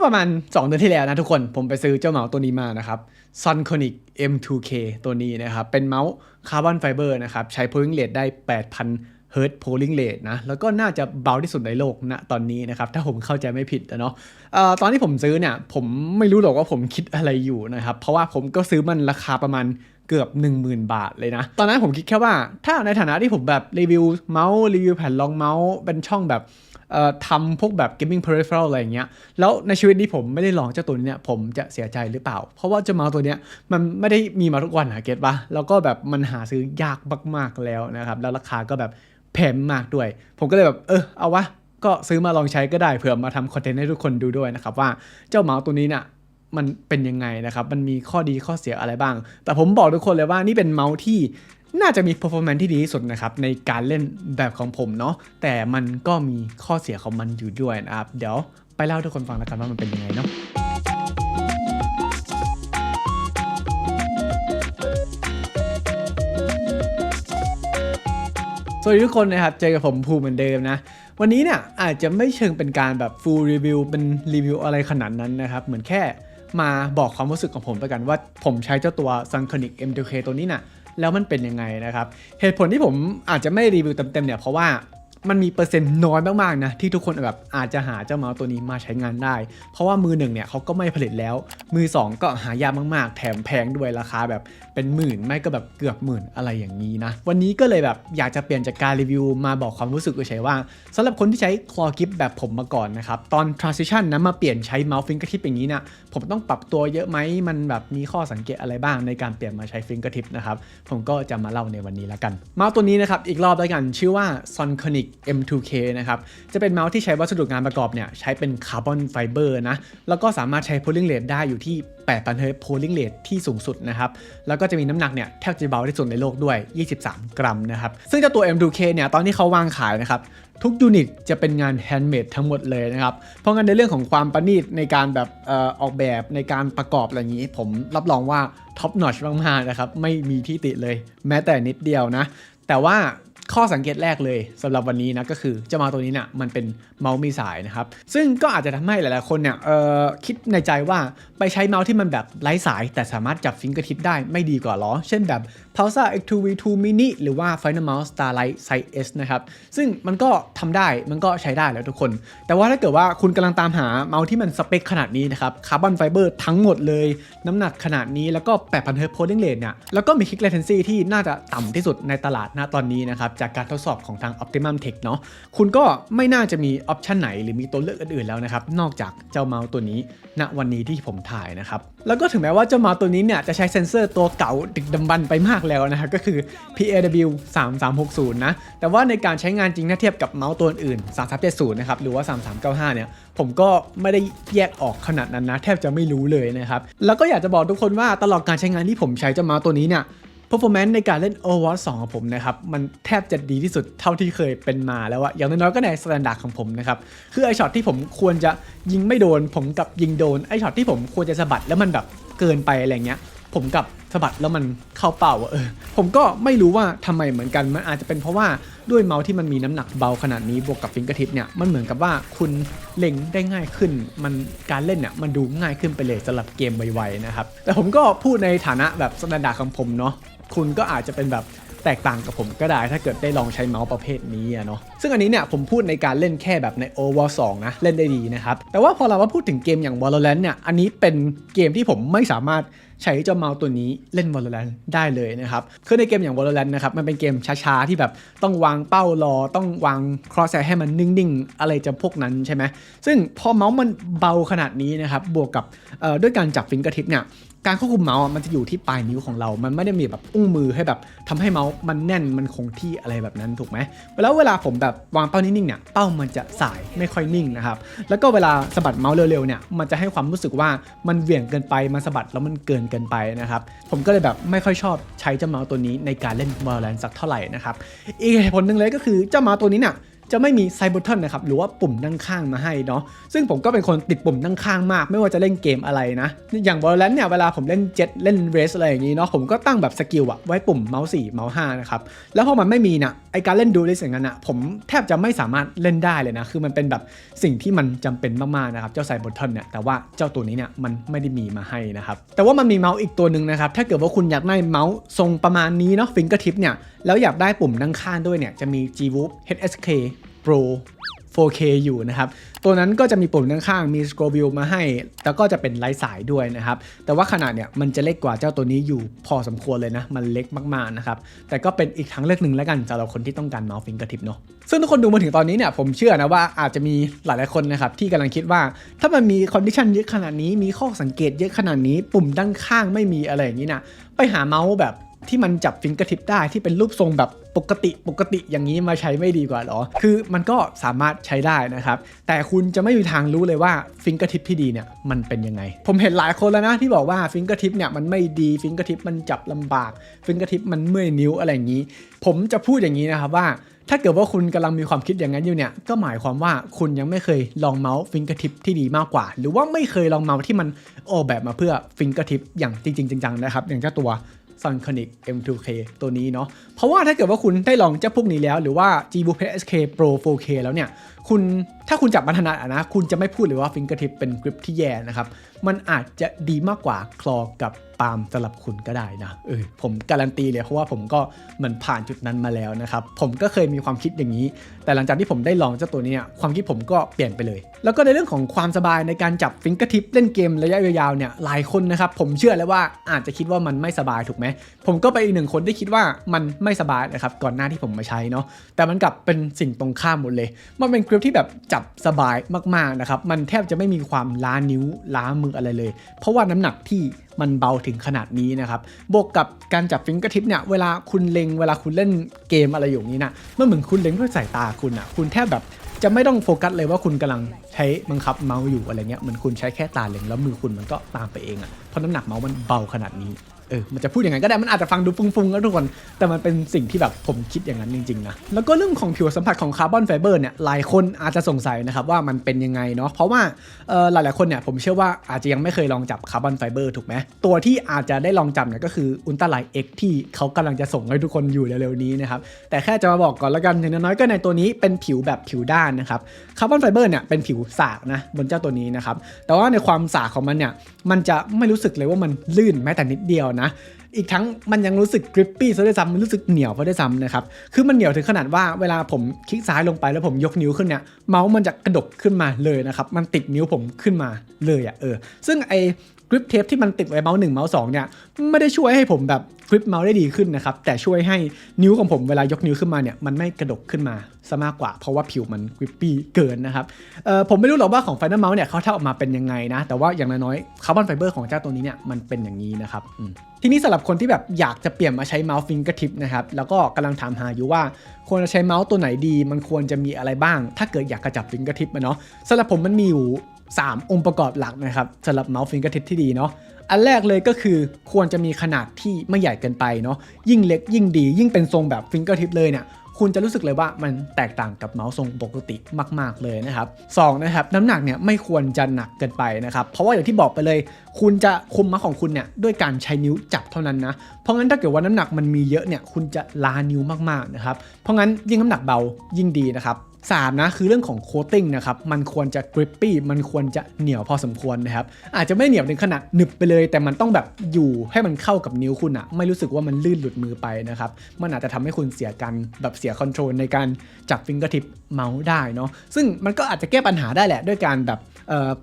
อประมาณ 2 เดือนที่แล้วนะทุกคน ผมไปซื้อเจ้าเมาส์ตัวนี้มานะครับ Sunconic M2K ตัวนี้นะครับ เป็นเมาส์คาร์บอนไฟเบอร์นะครับ ใช้ polling rate ได้ 8,000เฮิร์ต polling rate นะ แล้วก็น่าจะเบาที่สุดในโลกณตอนนี้นะครับ ถ้าผมเข้าใจไม่ผิดนะเนาะตอนที่ผมซื้อเนี่ย ผมไม่รู้หรอกว่าผมคิดอะไรอยู่นะครับ เพราะว่าผมก็ซื้อมันราคาประมาณ เกือบ 10,000 บาทเลยนะ ตอนนั้นผมคิดแค่ว่า ถ้าในฐานะที่ผมแบบรีวิวเมาส์รีวิวแผ่นรองเมาส์เป็นช่องแบบเอ่อทำพวกแบบ gaming peripheral อะไรอย่างเงี้ย แล้วในชีวิตนี้ผมไม่ได้ลองเจ้าตัวนี้เนี่ย ผมจะเสียใจหรือเปล่า เพราะว่าเจ้าเมาส์ตัวเนี้ยมันไม่ได้มีมาทุกวันอะเก็ตปะแล้วก็แบบมันหาซื้อยากมากๆแล้วนะครับ แล้วราคาก็แบบแพงมากด้วย ผมก็เลยแบบ เออ เอาวะ ก็ซื้อมาลองใช้ก็ได้เผื่อมาทำคอนเทนต์ให้ทุกคนดูด้วยนะครับว่าเจ้าเมาส์ตัวนี้เนี่ย มันเป็นยังไงนะครับ มันมีข้อดีข้อเสียอะไรบ้าง แต่ผมบอกทุกคนเลยว่านี่เป็นเมาส์ที่น่าจะมี performance ที่ดีที่สุดนะครับในการเล่นแบบของผมเนาะ แต่มันก็มีข้อเสียของมันอยู่ด้วยนะครับ เดี๋ยวไปเล่าทุกคนฟังแล้วกันว่ามันเป็นยังไงเนาะสวัสดีทุกคนนะครับ เจอกับผมภูมิเหมือนเดิมนะ วันนี้เนี่ยอาจจะไม่เชิงเป็นการแบบ full review เป็นรีวิวอะไรขนาดนั้นนะครับ เหมือนแค่ มาบอกความรู้สึกของผมไปกันว่าผมใช้เจ้าตัว Sunconic M2K ตัวนี้น่ะแล้วมันเป็นยังไงนะครับ เหตุผลที่ผมอาจจะไม่รีวิวเต็มๆเนี่ยเพราะว่า มันมีเปอร์เซ็นต์น้อยมากๆนะที่ทุกคนแบบอาจจะหาเจ้าเมาส์ตัวนี้มาใช้งานได้ เพราะว่ามือหนึ่งเนี่ยเขาก็ไม่ผลิตแล้ว มือสองก็หายากมากๆ แถมแพงด้วยราคาแบบเป็นหมื่นไม่ก็แบบเกือบหมื่นอะไรอย่างนี้นะ วันนี้ก็เลยแบบอยากจะเปลี่ยนจากการรีวิวมาบอกความรู้สึกเฉยๆว่าสำหรับคนที่ใช้คลอกิฟแบบผมมาก่อนนะครับ ตอน transition นะมาเปลี่ยนใช้เมาส์ฟิงเกอร์ทิปอย่างนี้นะผมต้องปรับตัวเยอะไหมมันแบบมีข้อสังเกตอะไรบ้างในการเปลี่ยนมาใช้ฟิงเกอร์ทิปนะครับผมก็จะมาเล่าในวันนี้แล้วกันเมาส์ตัวนี้นะครับอีกรอบแล้วกันชื่อว่า Sunconic M2K นะครับ จะเป็นเมาส์ที่ใช้วัสดุงานประกอบเนี่ยใช้เป็นคาร์บอนไฟเบอร์นะ แล้วก็สามารถใช้ polling rate ได้อยู่ที่8,000เฮิร์ต polling rate ที่สูงสุดนะครับ แล้วก็จะมีน้ำหนักเนี่ยแทบจะเบาที่สุดในโลกด้วย 23 กรัมนะครับ ซึ่งเจ้าตัว M2K เนี่ยตอนที่เขาวางขายนะครับทุกยูนิตจะเป็นงานแฮนด์เมดทั้งหมดเลยนะครับ เพราะงั้นในเรื่องของความประณีตในการแบบออออกแบบในการประกอบอะไรอย่างนี้ ผมรับรองว่าท็อปนอชมากๆนะครับ ไม่มีที่ติเลยแม้แต่นิดเดียวนะ แต่ว่า ข้อสังเกตแรกเลยสำหรับวันนี้นะก็คือเจ้ามาตัวนี้เนี่ยมันเป็นเมาส์มีสายนะครับ ซึ่งก็อาจจะทำให้หลายๆคนเนี่ยเออคิดในใจว่าไปใช้เมาส์ที่มันแบบไร้สาย แต่สามารถจับฟิงเกอร์ทิปได้ไม่ดีกว่าหรอ เช่นแบบ p u l s a X2V2 Mini หรือว่า Final Mouse Starlight Size S นะครับซึ่งมันก็ทำได้มันก็ใช้ได้แล้วทุกคน แต่ว่าถ้าเกิดว่าคุณกำลังตามหาเมาส์ที่มันสเปคขนาดนี้นะครับคาร์บอนไฟเบอร์ทั้งหมดเลย น้ำหนักขนาดนี้แล้วก็8,000 Hz polling rate เนี่ยแล้วก็มี kick latency ที่น่าจะต่ำที่สุดในตลาดณตอนนี้นะครับจากการทดสอบของทาง Optimum Tech เนาะคุณก็ไม่น่าจะมีออปชันไหนหรือมีตัวเลือกอื่นๆแล้วนะครับ นอกจากเจ้าเมาส์ตัวนี้ณวันนี้ที่ผมถ่ายนะครับ แล้วก็ถึงแม้ว่าเจ้าเมาส์ตัวนี้เนี่ยจะใช้เซ็นเซอร์ตัวเก่าดึกดำบรรไปมากแล้วนะครับก็คือ PAW 3360 นะ แต่ว่าในการใช้งานจริงถ้าเทียบกับเมาส์ตัวอื่น 3370 นะครับหรือว่า 3395 เนี่ยผมก็ไม่ได้แยกออกขนาดนั้นนะแทบจะไม่รู้เลยนะครับแล้วก็อยากจะบอกทุกคนว่าตลอดการใช้งานที่ผมใช้เจ้าเมาส์ตัวนี้เนี่ย performance ในการเล่น Overwatch 2 ของผมนะครับ มันแทบจะดีที่สุดเท่าที่เคยเป็นมาแล้วอะอย่างน้อยๆก็ในสแตนดาร์ดของผมนะครับ คือไอช็อตที่ผมควรจะยิงไม่โดน ผมกับยิงโดน ไอช็อตที่ผมควรจะสะบัดแล้วมันแบบเกินไปอะไรเงี้ย ผมกับสะบัดแล้วมันเข้าเป้าอะเออผมก็ไม่รู้ว่าทำไมเหมือนกันมันอาจจะเป็นเพราะว่าด้วยเมาส์ที่มันมีน้ำหนักเบาขนาดนี้บวกกับฟิงกร์ทิปเนี่ยมันเหมือนกับว่าคุณเล็งได้ง่ายขึ้น มันการเล่นเนี่ยมันดูง่ายขึ้นไปเลยสำหรับเกมไวๆนะครับแต่ผมก็พูดในฐานะแบบสแตนดาร์ดของผมเนาะ คุณก็อาจจะเป็นแบบแตกต่างกับผมก็ได้ถ้าเกิดได้ลองใช้เมาส์ประเภทนี้เนาะซึ่งอันนี้เนี่ยผมพูดในการเล่นแค่แบบใน o v e r 2 นะ เล่นได้ดีนะครับ แต่ว่าพอเรามาพูดถึงเกมอย่าง Valorant เนี่ยอันนี้เป็นเกมที่ผมไม่สามารถใช้เจ้าเมาส์ตัวนี้เล่น Valorant ได้เลยนะครับ คือในเกมอย่าง Valorant นะครับ มันเป็นเกมช้าๆ ที่แบบต้องวางเป้ารอ ต้องวาง crosshair ให้มันนิ่งๆ อะไรจะพวกนั้นใช่ไหม ซึ่งพอเมาส์มันเบาขนาดนี้นะครับ บวกกับด้วยการจับฟิงเกอร์ทิปเนี่ย การควบคุมเมาส์อะมันจะอยู่ที่ปลายนิ้วของเรา มันไม่ได้มีแบบอุ้งมือให้แบบทำให้เมาส์มันแน่นมันคงที่อะไรแบบนั้นถูกไหมแล้วเวลาผมแบบวางเป้านิ่งๆเนี่ยเป้ามันจะสายไม่ค่อยนิ่งนะครับแล้วก็เวลาสะบัดเมาส์เร็วๆเนี่ยมันจะให้ความรู้สึกว่ามันเหวี่ยงเกินไปมันสะบัดแล้วมันเกินเกินไปนะครับผมก็เลยแบบไม่ค่อยชอบใช้เจ้าเมาส์ตัวนี้ในการเล่น Valorant สักเท่าไหร่นะครับอีกเหตุผลหนึ่งเลยก็คือเจ้าเมาส์ตัวนี้เนี่ย จะไม่มีไซบ u ท t นนะครับหรือว่าปุ่มด้านข้างมาให้เนาะซึ่งผมก็เป็นคนติดปุ่มด้านข้างมาก ไม่ว่าจะเล่นเกมอะไรนะ อย่าง Valorant เนี่ยเวลาผมเล่นเจ็ตเล่นเรสอะไรอย่างนี้เนาะผมก็ตั้งแบบสกิลอะไว้ปุ่มเมาส์4เมาส์5นะครับแล้วพอมันไม่มีนะไอการเล่นดูเลสอย่างนั้นอะผมแทบจะไม่สามารถเล่นได้เลยนะคือมันเป็นแบบสิ่งที่มันจำเป็นมากๆนะครับเจ้าไซบ u ท t นเนี่ยแต่ว่าเจ้าตัวนี้เนี่ยมันไม่ได้มีมาให้นะครับแต่ว่ามันมีเมาส์อีกตัวหนึ่งนะครับถ้าเกิดว่าคุณอยากได้เมาส์ทรงประมาณนี้เนาะฟิงเกอร์ทิปเนี่ยแล้วอยากได้ปุ่มด้านข้างด้วยเนี่ยจะมี G-Woop HSK Pro 4K อยู่นะครับ ตัวนั้นก็จะมีปุ่มด้านข้างมี scroll view มาให้ แล้วก็จะเป็นไร้สายด้วยนะครับ แต่ว่าขนาดเนี่ยมันจะเล็กกว่าเจ้าตัวนี้อยู่พอสมควรเลยนะ มันเล็กมากๆนะครับ แต่ก็เป็นอีกทางเลือกหนึ่งแล้วกันสำหรับคนที่ต้องการเมาส์ฟิงเกอร์ทิปเนาะ ซึ่งทุกคนดูมาถึงตอนนี้เนี่ยผมเชื่อนะว่าอาจจะมีหลายๆคนนะครับที่กำลังคิดว่า ถ้ามันมีคอนดิชันเยอะขนาดนี้ มีข้อสังเกตเยอะขนาดนี้ ปุ่มด้านข้างไม่มีอะไรอย่างนี้นะ ไปหาเมาส์แบบ ที่มันจับฟิงเกอร์ทิปได้ที่เป็นรูปทรงแบบปกติปกติอย่างนี้มาใช้ไม่ดีกว่าหรอ คือมันก็สามารถใช้ได้นะครับ แต่คุณจะไม่มีทางรู้เลยว่าฟิงเกอร์ทิปที่ดีเนี่ยมันเป็นยังไง ผมเห็นหลายคนแล้วนะที่บอกว่าฟิงเกอร์ทิปเนี่ยมันไม่ดีฟิงเกอร์ทิปมันจับลำบากฟิงเกอร์ทิปมันเมื่อยนิ้วอะไรอย่างนี้ ผมจะพูดอย่างนี้นะครับว่าถ้าเกิดว่าคุณกำลังมีความคิดอย่างนั้นอยู่เนี่ย ก็หมายความว่าคุณยังไม่เคยลองเมาส์ฟิงเกอร์ทิปที่ดีมากกว่า หรือว่าไม่เคยลองเมาส์ที่มันออกแบบมาเพื่อฟิงเกอร์ทิปอย่างจริงๆจังๆนะครับ อย่างเจ้าตัว Sunconic M2K ตัวนี้เนาะเพราะว่าถ้าเกิดว่าคุณได้ลองเจ้าพวกนี้แล้วหรือว่า G b o o k SK Pro 4K แล้วเนี่ย คุณ ถ้าคุณจับมันถนัดนะ คุณจะไม่พูดเลยว่า fingertip เป็นกริปที่แย่นะครับ มันอาจจะดีมากกว่าคลอกับปาล์มสำหรับคุณก็ได้นะเออผมการันตีเลยเพราะว่าผมก็เหมือนผ่านจุดนั้นมาแล้วนะครับ ผมก็เคยมีความคิดอย่างนี้ แต่หลังจากที่ผมได้ลองเจ้าตัวนี้ความคิดผมก็เปลี่ยนไปเลย แล้วก็ในเรื่องของความสบายในการจับฟิงเกอร์ทิปเล่นเกมระยะยาวๆเนี่ยหลายคนนะครับผมเชื่อแล้วว่าอาจจะคิดว่ามันไม่สบายถูกไหมผมก็เป็นอีกหนึ่งคนที่คิดว่ามันไม่สบายนะครับก่อนหน้าที่ผมมาใช้เนาะแต่มันกลับเป็นสิ่งตรงข้ามหมดเลย มันเป็นกริปที่แบบจับสบายมากๆนะครับ มันแทบจะไม่มีความล้านิ้วล้ามืออะไรเลย เพราะว่าน้ำหนักที่มันเบาถึงขนาดนี้นะครับ บวกกับการจับฟิงเกอร์ทิปเนี่ย เวลาคุณเล็ง เวลาคุณเล่นเกมอะไรอยู่นี้นะมันเหมือนคุณเล็งด้วยสายตาคุณอะคุณแทบแบบจะไม่ต้องโฟกัสเลยว่าคุณกำลังใช้บังคับเมาส์อยู่อะไรเงี้ย เหมือนคุณใช้แค่ตาเล็งแล้วมือคุณมันก็ตามไปเองอะเพราะน้ำหนักเมาส์มันเบาขนาดนี้ เออมันจะพูดอย่างนั้นก็ได้มันอาจจะฟังดูฟุ้งๆแล้วทุกคน แต่มันเป็นสิ่งที่แบบผมคิดอย่างนั้นจริงๆนะแล้วก็เรื่องของผิวสัมผัสของคาร์บอนไฟเบอร์เนี่ยหลายคนอาจจะสงสัยนะครับว่ามันเป็นยังไงเนาะเพราะว่าเออหลายๆคนเนี่ยผมเชื่อว่าอาจจะยังไม่เคยลองจับคาร์บอนไฟเบอร์ถูกไหมตัวที่อาจจะได้ลองจับเนี่ยก็คืออุลตร้าไลท์เอ็กที่เขากำลังจะส่งให้ทุกคนอยู่เร็วๆนี้นะครับแต่แค่จะมาบอกก่อนล้วกันอย่างน้อยๆก็ในตัวนี้เป็นผิวแบบผิวด้านนะครับคาร์บอนไฟเบอร์เนี่ยเป็นผิวสากนะบนเจ้าตัวนี้นะครับแต่ว่าในความสากของมันเนี่ยมันจะไม่รู้สึกเลยว่ามันลื่นแม้แต่นิดเดียวนะ อีกทั้งมันยังรู้สึกกริปปี้ซะด้วยซ้ำมันรู้สึกเหนียวซะด้วยซ้ำนะครับ คือมันเหนียวถึงขนาดว่าเวลาผมคลิกซ้ายลงไปแล้วผมยกนิ้วขึ้นเนี่ยเมาส์มันจะกระดกขึ้นมาเลยนะครับ มันติดนิ้วผมขึ้นมาเลยอะ่ะเออ ซึ่งไอ กริปเทปที่มันติดไว้เมาส์หนึ่งเมาส์สองเนี่ยไม่ได้ช่วยให้ผมแบบกริปเมาส์ได้ดีขึ้นนะครับแต่ช่วยให้นิ้วของผมเวลายกนิ้วขึ้นมาเนี่ยมันไม่กระดกขึ้นมาซะมากกว่า เพราะว่าผิวมันกริปปี้เกินนะครับเออผมไม่รู้หรอกว่าของ Final Mouse เนี่ยเขาทำออกมาเป็นยังไงนะ แต่ว่าอย่างน้อยๆคาร์บอนไฟเบอร์ของเจ้าตัวนี้เนี่ยมันเป็นอย่างนี้นะครับทีนี้สำหรับคนที่แบบอยากจะเปลี่ยนมาใช้เมาส์ฟิงเกอร์ทิปนะครับแล้วก็กำลังถามหาอยู่ว่าควรจะใช้เมาส์ตัวไหนดี มันควรจะมีอะไรบ้าง ถ้าเกิดอยากกระจับฟิงเกอร์ทิปมาเนาะสำหรับผมมันมีอยู่ 3 องค์ประกอบหลักนะครับสำหรับเมาส์ฟิงเกอร์ทิปที่ดีเนาะอันแรกเลยก็คือควรจะมีขนาดที่ไม่ใหญ่เกินไปเนาะยิ่งเล็กยิ่งดี ยิ่งเป็นทรงแบบฟิงเกอร์ทิปเลยเนี่ยคุณจะรู้สึกเลยว่ามันแตกต่างกับเมาส์ทรงปกติมาก ๆ เลยนะครับสองนะครับน้ำหนักเนี่ยไม่ควรจะหนักเกินไปนะครับ เพราะว่าอย่างที่บอกไปเลย คุณจะคุมมาส์ของคุณเนี่ยด้วยการใช้นิ้วจับเท่านั้นนะ เพราะงั้นถ้าเกิดว่าน้ำหนักมันมีเยอะเนี่ยคุณจะลานิ้วมากๆนะครับ เพราะงั้นยิ่งน้ำหนักเบายิ่งดีนะครับ สามนะคือเรื่องของโคตติ้งนะครับมันควรจะกริปปี้มันควรจะเหนียวพอสมควรนะครับอาจจะไม่เหนียวถึงขนาดหนึบไปเลย แต่มันต้องแบบอยู่ให้มันเข้ากับนิ้วคุณอะไม่รู้สึกว่ามันลื่นหลุดมือไปนะครับมันอาจจะทำให้คุณเสียการแบบเสียคอนโทรลในการจับฟิงเกอร์ทิปเมาส์ได้เนาะซึ่งมันก็อาจจะแก้ปัญหาได้แหละด้วยการแบบ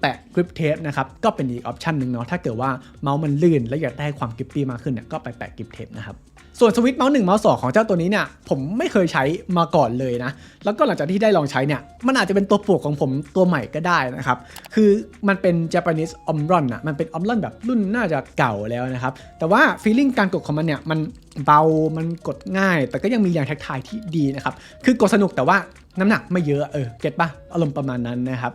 แปะกริปเทปนะครับก็เป็นอีกออปชันหนึ่งเนาะถ้าเกิดว่าเมาส์มันลื่น แล้วอยากได้ความกริปปี้มากขึ้นเนี่ยก็ไปแปะกริปเทปนะครับ ส่วนสวิตช์เมาส์หนึ่งเมาส์สองของเจ้าตัวนี้เนี่ยผมไม่เคยใช้มาก่อนเลยนะ แล้วก็หลังจากที่ได้ลองใช้เนี่ยมันอาจจะเป็นตัวปลวกของผมตัวใหม่ก็ได้นะครับ คือมันเป็น Japanese Omron อะมันเป็น Omron แบบรุ่นน่าจะเก่าแล้วนะครับ แต่ว่าฟีลลิ่งการกดของมันเนี่ยมันเบา มันกดง่าย แต่ก็ยังมีแรงแท็กทายที่ดีนะครับ คือกดสนุกแต่ว่าน้ำหนักไม่เยอะ เออ เก็ตปะอารมณ์ประมาณนั้นนะครับ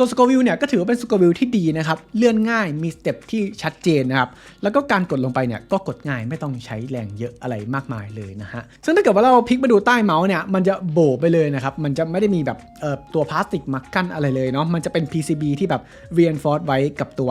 ส่วนสกอวิลเนี่ยก็ถือว่าเป็นสกอวิลที่ดีนะครับ เลื่อนง่ายมีสเต็ปที่ชัดเจนนะครับ แล้วก็การกดลงไปเนี่ยก็กดง่ายไม่ต้องใช้แรงเยอะอะไรมากมายเลยนะฮะ ซึ่งถ้าเกิดว่าเราพลิกมาดูใต้เมาส์เนี่ยมันจะโบไปเลยนะครับ มันจะไม่ได้มีแบบเอ่อตัวพลาสติกมากั้นอะไรเลยเนาะ มันจะเป็น PCB ที่แบบ reinforce ไว้กับตัว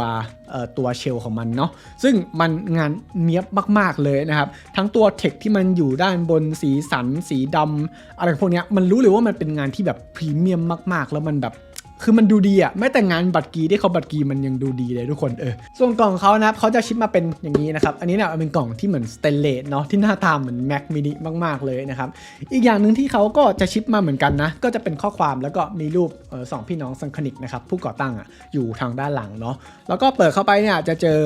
เอ่อตัวเชลของมันเนาะ ซึ่งมันงานเนี้ยบมาก ๆ เลยนะครับ ทั้งตัวเทคที่มันอยู่ด้านบนสีสัน สีดำอะไรพวกเนี้ยมันรู้เลยว่ามันเป็นงานที่แบบพรีเมียมมาก ๆ แล้วมันแบบ คือมันดูดีอะแม้แต่งานบัตรกีที่เขาบัตรกีมันยังดูดีเลยทุกคนเออส่วนกล่องเขานะครับเขาจะชิปมาเป็นอย่างนี้นะครับ อันนี้เนี่ยเป็นกล่องที่เหมือนสเตนเลสเนาะที่หน้าตาเหมือนแม็กมินิมากๆเลยนะครับอีกอย่างหนึ่งที่เขาก็จะชิปมาเหมือนกันนะก็จะเป็นข้อความแล้วก็มีรูปออสองพี่น้องซังคนิกนะครับผู้ก่อตั้งอะอยู่ทางด้านหลังเนาะแล้วก็เปิดเข้าไปเนี่ยจะเจอ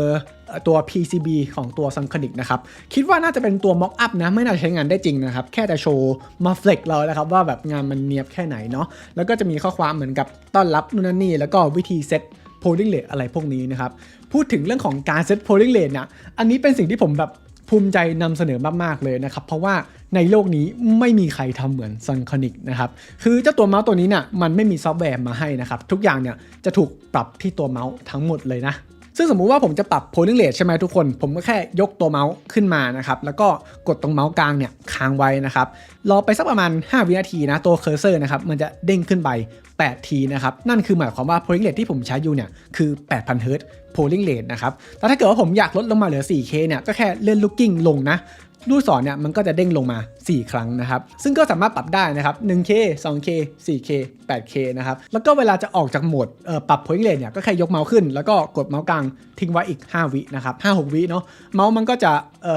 ตัว PCB ของตัวซังคนิกนะครับ คิดว่าน่าจะเป็นตัว mock up นะ ไม่น่าใช้งานได้จริงนะครับ แค่จะโชว์มาเฟล็กเรานะครับ ว่าแบบงานมันเนียบแค่ไหนเนาะแล้วก็จะมีข้อความเหมือนกับต้อนรับนู่นนี่ แล้วก็วิธีเซต polling rate อะไรพวกนี้นะครับ พูดถึงเรื่องของการเซต polling rate เนี่ยอันนี้เป็นสิ่งที่ผมแบบภูมิใจนำเสนอมาก ๆ เลยนะครับ เพราะว่าในโลกนี้ไม่มีใครทำเหมือน s u n c o n i c นะครับ คือเจ้าตัวเมาส์ตัวนี้เนี่ยมันไม่มีซอฟต์แวร์มาให้นะครับ ทุกอย่างเนี่ยจะถูกปรับที่ตัวเมาส์ทั้งหมดเลยนะ ซึ่งสมมุติว่าผมจะปรับ polling rate ใช่ไหมทุกคน ผมก็แค่ยกตัวเมาส์ขึ้นมานะครับ แล้วก็กดตรงเมาส์กลางเนี่ยค้างไว้นะครับ รอไปสักประมาณ 5 วินาทีนะ ตัวเคอร์เซอร์นะครับ มันจะเด้งขึ้นไป 8 ทีนะครับ นั่นคือหมายความว่า polling rate ที่ผมใช้อยู่เนี่ยคือ 8,000เฮิร์ต polling rate นะครับ แต่ถ้าเกิดว่าผมอยากลดลงมาเหลือ 4K เนี่ย ก็แค่เลื่อน looking ลงนะ ลูกศรเนี่ยมันก็จะเด้งลงมา 4 ครั้งนะครับ ซึ่งก็สามารถปรับได้นะครับ 1K 2K 4K 8K นะครับ แล้วก็เวลาจะออกจากโหมดปรับ point rate เนี่ยก็แค่ยกเมาส์ขึ้น แล้วก็กดเมาส์กลางทิ้งไว้อีก 5 วินะครับ5-6 วิเนาะ เมาส์มันก็จะเ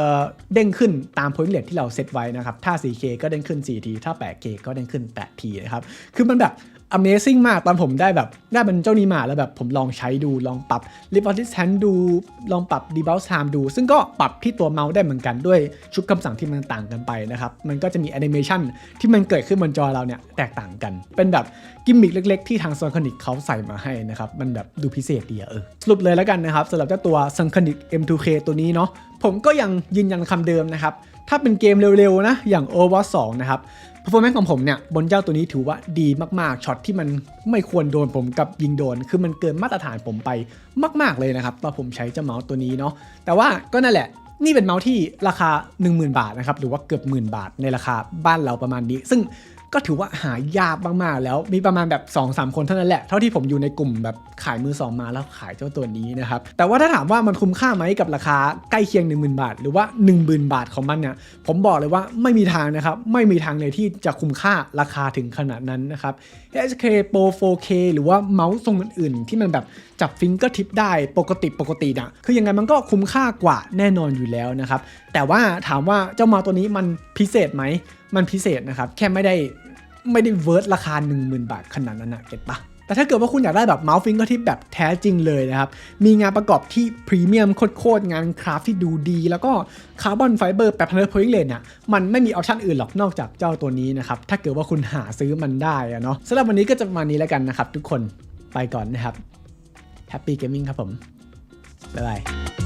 เด้งขึ้นตาม point rate ที่เราเซตไว้นะครับ ถ้า 4K ก็เด้งขึ้น4ทีถ้า 8K ก็เด้งขึ้น8ทีนะครับ คือมันแบบ Amazing มากตอนผมได้แบบได้เป็นเจ้านี้มาแล้วแบบผมลองใช้ดูลองปรับ l i p o Distance ดูลองปรับ d e b o u n c Time ดู ซึ่งก็ปรับที่ตัวเมาส์ได้เหมือนกันด้วยชุดคำสั่งที่มันต่างกันไปนะครับ มันก็จะมีแอนิเมชันที่มันเกิดขึ้นบนจอเราเนี่ยแตกต่างกัน เป็นแบบกิมมิคเล็กๆ ที่ทาง s u n c o n i c เขาใส่มาให้นะครับ มันแบบดูพิเศษดีอะเออสรุปเลยแล้วกันนะครับสำหรับเจ้าตัว s u n c o n i c M2K ตัวนี้เนาะผมก็ยังยืนยันคำเดิมนะครับถ้าเป็นเกมเร็วๆนะอย่าง Overwatch 2 นะครับ performance ของผมเนี่ยบนเจ้าตัวนี้ถือว่าดีมากๆช็อตที่มันไม่ควรโดนผมกับยิงโดน คือมันเกินมาตรฐานผมไปมาก ๆเลยนะครับตอนผมใช้เจ้าเมาส์ตัวนี้เนาะแต่ว่าก็นั่นแหละนี่เป็นเมาส์ที่ราคา 10,000 บาทนะครับหรือว่าเกือบหมื่นบาทในราคาบ้านเราประมาณนี้ ซึ่ง ก็ถือว่าหายากมากๆแล้วมีประมาณแบบ2-3คนเท่านั้นแหละ เท่าที่ผมอยู่ในกลุ่มแบบขายมือสองมาแล้วขายเจ้าตัวนี้นะครับ แต่ว่าถ้าถามว่ามันคุ้มค่าไหมกับราคาใกล้เคียง 10,000 บาท หรือว่า 10,000 บาทของมันเนี่ยผมบอกเลยว่าไม่มีทางนะครับ ไม่มีทางเลยที่จะคุ้มค่าราคาถึงขนาดนั้นนะครับ HK Pro 4K หรือว่าเมาส์ทรงอื่นๆ ที่มันแบบจับฟิงเกอร์ทิปได้ปกติปกตินะคือยังไงมันก็คุ้มค่ากว่าแน่นอนอยู่แล้วนะครับแต่ว่าถามว่าเจ้ามาตัวนี้มันพิเศษไหมมันพิเศษนะครับ แค่ไม่ได้ไม่ได้เวิร์ดราคา 10,000 บาทขนาดนั้นนะเก็ตปะแต่ถ้าเกิดว่าคุณอยากได้แบบเมาส์ฟิงเกอร์ทิปแบบแท้จริงเลยนะครับ มีงานประกอบที่พรีเมียมโคตร ๆ งานคราฟที่ดูดี แล้วก็คาร์บอนไฟเบอร์แบบพันธุ์โพลิเลนเนี่ยมันไม่มีออปชันอื่นหรอกนอกจากเจ้าตัวนี้นะครับ ถ้าเกิดว่าคุณหาซื้อมันได้อะเนาะสำหรับวันนี้ก็จะประมาณนี้แล้วกันนะครับ ทุกคนไปก่อนนะครับ Happy Gaming ครับผมบ๊ายบาย